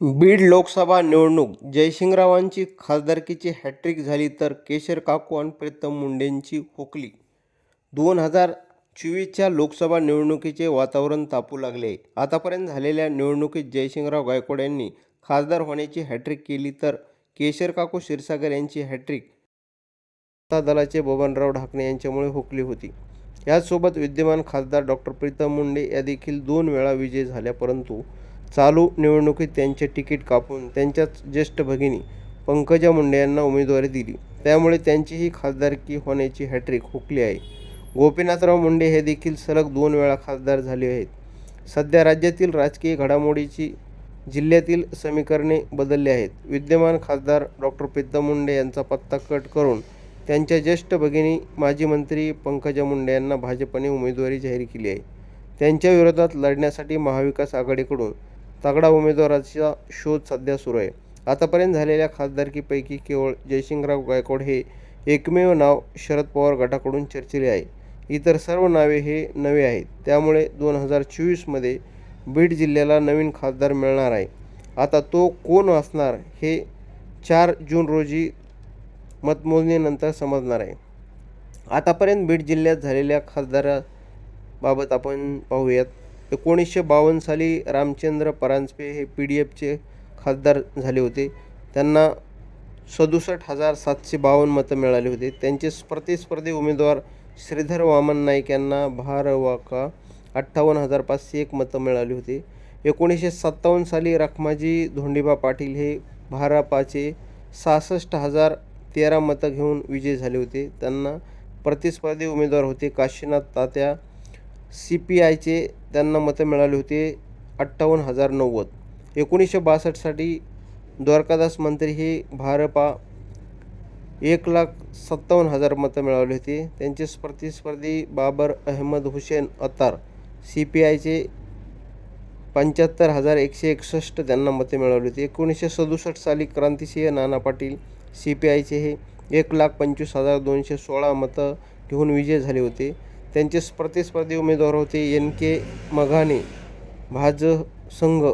बीड लोकसभा निवडणूक. जयसिंगरावांची खासदारकीची हॅट्रिक झाली तर केशर काकू आणि प्रीतम मुंडेंची हुकली. दोन हजार चोवीसच्या लोकसभा निवडणुकीचे वातावरण तापू लागले. आतापर्यंत झालेल्या निवडणुकीत जयसिंगराव गायकवाड यांनी खासदार होण्याची हॅट्रिक केली तर केशर काकू क्षीरसागर यांची हॅट्रिक दलाचे बबनराव ढाकणे यांच्यामुळे हुकली होती. याचसोबत विद्यमान खासदार डॉक्टर प्रीतम मुंडे या देखील दोन वेळा विजयी झाल्या परंतु चालू निवडणुकीत त्यांचे तिकीट कापून त्यांच्याच ज्येष्ठ भगिनी पंकजा मुंडे यांना उमेदवारी दिली. त्यामुळे त्यांचीही खासदारकी होण्याची हॅट्रिक हुकली आहे. गोपीनाथराव मुंडे हे देखील सलग दोन वेळा खासदार झाले आहेत. सध्या राज्यातील राजकीय घडामोडीची जिल्ह्यातील समीकरणे बदलली आहेत. विद्यमान खासदार डॉक्टर प्रीतम मुंडे यांचा पत्ता कट करून त्यांच्या ज्येष्ठ भगिनी माजी मंत्री पंकजा मुंडे यांना भाजपने उमेदवारी जाहीर केली आहे. त्यांच्या विरोधात लढण्यासाठी महाविकास आघाडीकडून तगडा उमेदवाराचा शोध सध्या सुरू आहे. आतापर्यंत झालेल्या खासदारकीपैकी केवळ जयसिंगराव गायकवाड हे एकमेव नाव शरद पवार गटाकडून चर्चिले आहे. इतर सर्व नावे हे नवे आहेत. त्यामुळे दोन हजार चोवीसमध्ये बीड जिल्ह्याला नवीन खासदार मिळणार आहे. आता तो कोण असणार हे चार जून रोजी मतमोजणीनंतर समजणार आहे. आतापर्यंत बीड जिल्ह्यात झालेल्या खासदाराबाबत आपण पाहूयात. एकोणीसशे बावन्न साली रामचंद्र परांजपे हे पी डी एफचे खासदार झाले होते. त्यांना सदुसष्ट हजार सातशे बावन्न मतं मिळाली होती. त्यांचे प्रतिस्पर्धी उमेदवार श्रीधर वामन नाईक यांना भारवाका अठ्ठावन्न हजार पाचशे एक मतं मिळाली होती. एकोणीसशे सत्तावन्न साली रखमाजी धोंडीबा पाटील हे भारापाचे सहासष्ट हजार तेरा मतं घेऊन विजयी झाले होते. त्यांना प्रतिस्पर्धी उमेदवार होते काशीनाथ तात्या सी पी आयचे त्यांना मतं मिळाली होते अठ्ठावन्न हजार नव्वद. एकोणीसशे बासष्टसाठी द्वारकादास मंत्री हे भारपा एक लाख सत्तावन्न हजार मतं मिळवली होती. त्यांचे प्रतिस्पर्धी बाबर अहमद हुसेन अत्तार सी पी आयचे पंच्याहत्तर हजार एकशे एकसष्ट त्यांना मते मिळवली होती. एकोणीसशे सदुसष्ट साली क्रांतिसिंह नाना पाटील सी पी आयचे हे एक लाख पंचवीस हजार दोनशे सोळा मतं घेऊन विजय झाले होते. त्यांचे प्रतिस्पर्धी उमेदवार होते एन के मघाने. भाज संघ.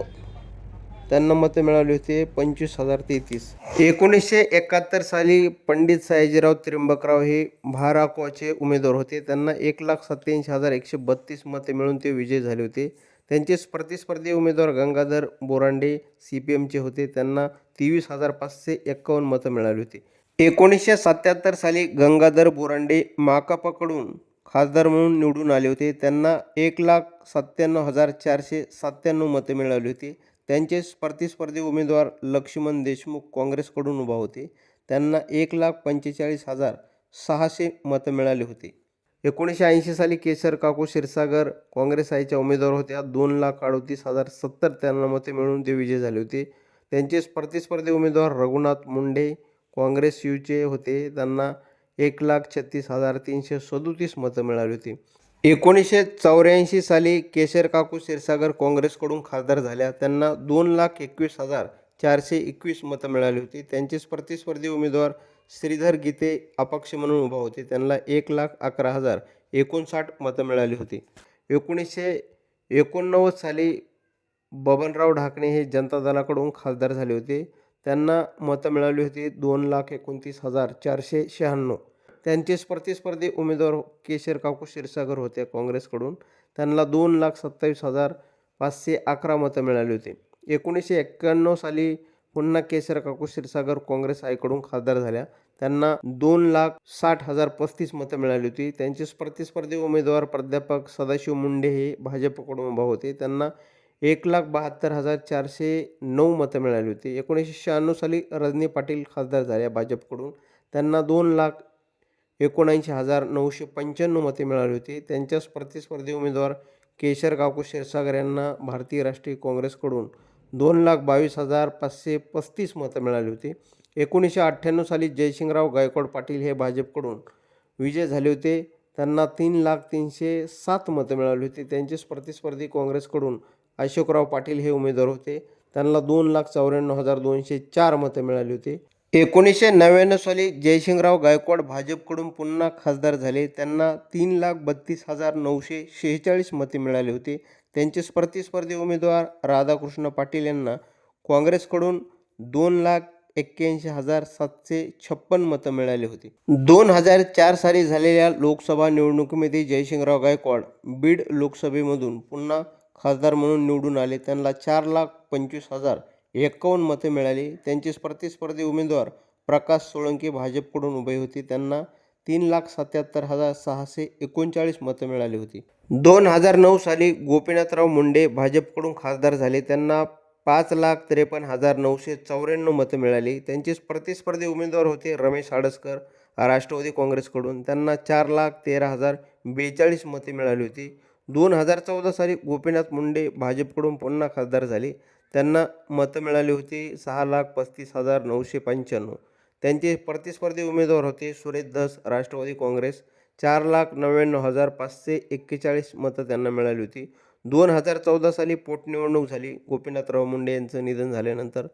त्यांना मतं मिळाली होते पंचवीस हजार तेहतीस. एकोणीसशे एकाहत्तर साली पंडित सयाजीराव त्र्यंबकराव हे भाराकोचे उमेदवार होते. त्यांना एक लाख सत्त्याऐंशी हजार एकशे बत्तीस मते मिळून ते विजयी झाले होते. त्यांचे प्रतिस्पर्धी उमेदवार गंगाधर बोरांडे सी पी एमचे होते. त्यांना तेवीस हजार पाचशे एक्कावन्न मतं मिळाली होती. एकोणीसशे सत्याहत्तर साली गंगाधर बोरांडे माकापाकडून खासदार म्हणून निवडून आले होते. त्यांना एक लाख सत्त्याण्णव हजार चारशे सत्त्याण्णव मतं मिळाली होती. त्यांचे प्रतिस्पर्धी उमेदवार लक्ष्मण देशमुख काँग्रेसकडून उभा होते. त्यांना एक लाख पंचेचाळीस हजार सहाशे मतं मिळाली होती. एकोणीसशे ऐंशी साली केसर काकू क्षीरसागर काँग्रेस आईच्या उमेदवार होत्या. दोन लाख अडतीस हजार सत्तर त्यांना मते मिळून ते विजय झाले होते. त्यांचे प्रतिस्पर्धी उमेदवार रघुनाथ मुंडे काँग्रेस यूचे होते. त्यांना एक लाख छत्तीस हजार तीनशे सदोतीस मतं मिळाली होती. एकोणीसशे चौऱ्याऐंशी साली केशर काकू क्षीरसागर काँग्रेसकडून खासदार झाल्या. त्यांना दोन लाख एकवीस हजार चारशे एकवीस मतं मिळाली होती. त्यांचेच प्रतिस्पर्धी उमेदवार श्रीधर गीते अपक्ष म्हणून उभा होते. त्यांना एक लाख अकरा हजार एकोणसाठ मतं मिळाली होती. एकोणीसशे एकोणनव्वद साली बबनराव ढाकणे हे जनता दलाकडून खासदार झाले होते. त्यांना मतं मिळाली होती दोन लाख एकोणतीस हजार चारशे शहाण्णव. त्यांचे प्रतिस्पर्धी उमेदवार केशर काकू क्षीरसागर होते काँग्रेसकडून. त्यांना दोन लाख सत्तावीस हजार पाचशे अकरा मतं मिळाली होती. एकोणीसशे एक्क्याण्णव साली पुन्हा केशर काकू क्षीरसागर काँग्रेस आईकडून खासदार झाल्या. त्यांना दोन लाख साठ हजार पस्तीस मतं मिळाली होती. त्यांचे प्रतिस्पर्धी उमेदवार प्राध्यापक सदाशिव मुंडे हे भाजपकडून उभा होते. त्यांना एक लाख बहात्तर हजार चारशे नऊ मतं मिळाली होती. एकोणीसशे शहाण्णव साली रजनी पाटील खासदार झाल्या भाजपकडून. त्यांना दोन लाख एकोणऐंशी हजार नऊशे पंच्याण्णव मते मिळाली होती. त्यांच्याच प्रतिस्पर्धी उमेदवार केशर काकू क्षीरसागर यांना भारतीय राष्ट्रीय काँग्रेसकडून दोन लाख बावीस हजार पाचशे पस्तीस मतं मिळाली होती. एकोणीसशे अठ्ठ्याण्णव साली जयसिंगराव गायकवाड पाटील हे भाजपकडून विजय झाले होते. त्यांना तीन लाख तीनशे सात मतं मिळाली होती. त्यांचेच प्रतिस्पर्धी काँग्रेसकडून अशोकराव पाटील हे उमेदवार होते. त्यांना दोन लाख चौऱ्याण्णव हजार दोनशे चार मतं मिळाली होती. एकोणीसशे नव्याण्णव साली जयसिंगराव गायकवाड भाजपकडून पुन्हा खासदार झाले. त्यांना तीन लाख बत्तीस हजार नऊशे शेहेचाळीस मते मिळाली होती. त्यांचे प्रतिस्पर्धी उमेदवार राधाकृष्ण पाटील यांना काँग्रेसकडून दोन लाख एक्क्याऐंशी हजार सातशे छप्पन मतं मिळाली होती. दोन हजार चार साली झालेल्या लोकसभा निवडणुकीमध्ये जयसिंगराव गायकवाड बीड लोकसभेमधून पुन्हा खासदार म्हणून निवडून आले. त्यांना चार लाख पंचवीस हजार एकावन्न मते मिळाली. त्यांचे प्रतिस्पर्धी उमेदवार प्रकाश सोळंके भाजपकडून उभे होते. त्यांना तीन लाख सत्याहत्तर हजार सहाशे एकोणचाळीस मतं मिळाली होती. दोन हजार नऊ साली गोपीनाथराव मुंडे भाजपकडून खासदार झाले. त्यांना पाच लाख त्रेपन्न हजार नऊशे चौऱ्याण्णव मतं मिळाली. त्यांचे प्रतिस्पर्धी उमेदवार होते रमेश आडसकर राष्ट्रवादी काँग्रेसकडून. त्यांना चार लाख तेरा हजार बेचाळीस मते मिळाली होती. दोन हजार चौदा साली गोपीनाथ मुंडे भाजपकडून पुन्हा खासदार झाले. त्यांना मतं मिळाली होती सहा लाख पस्तीस हजार नऊशे पंच्याण्णव. त्यांचे प्रतिस्पर्धी उमेदवार होते सुरेश धस राष्ट्रवादी काँग्रेस. चार लाख नव्याण्णव हजार पाचशे एक्केचाळीस मतं त्यांना मिळाली होती. दोन हजार चौदा साली पोटनिवडणूक झाली. गोपीनाथराव मुंडे यांचं निधन झाल्यानंतर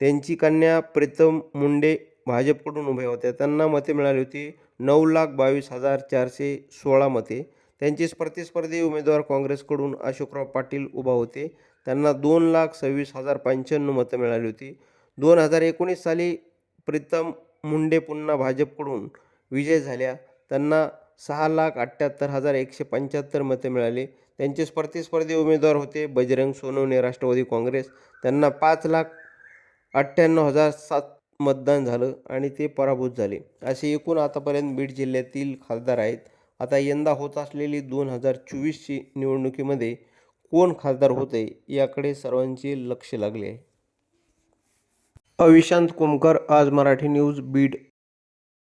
त्यांची कन्या प्रीतम मुंडे भाजपकडून उभ्या होत्या. त्यांना मते मिळाली होती नऊ लाख बावीस हजार चारशे सोळा मते. त्यांचे प्रतिस्पर्धी उमेदवार काँग्रेसकडून अशोकराव पाटील उभा होते. त्यांना दोन लाख सव्वीस हजार पंच्याण्णव मतं मिळाली होती. दोन हजार एकोणीस साली प्रीतम मुंडे पुन्हा भाजपकडून विजय झाल्या. त्यांना सहा लाख अठ्ठ्याहत्तर हजार एकशे पंच्याहत्तर मते मिळाली. त्यांचे प्रतिस्पर्धी उमेदवार होते बजरंग सोनवणे राष्ट्रवादी काँग्रेस. त्यांना पाच लाख अठ्ठ्याण्णव हजार सात मतदान झालं आणि ते पराभूत झाले. असे एकूण आतापर्यंत बीड जिल्ह्यातील खासदार आहेत. आता यंदा होत असलेली दोन हजार चोवीसची निवडणुकीमध्ये कोण खासदार होते याकडे सर्वांचे लक्ष लागले आहे. अविशांत कुमकर आज मराठी न्यूज बीड.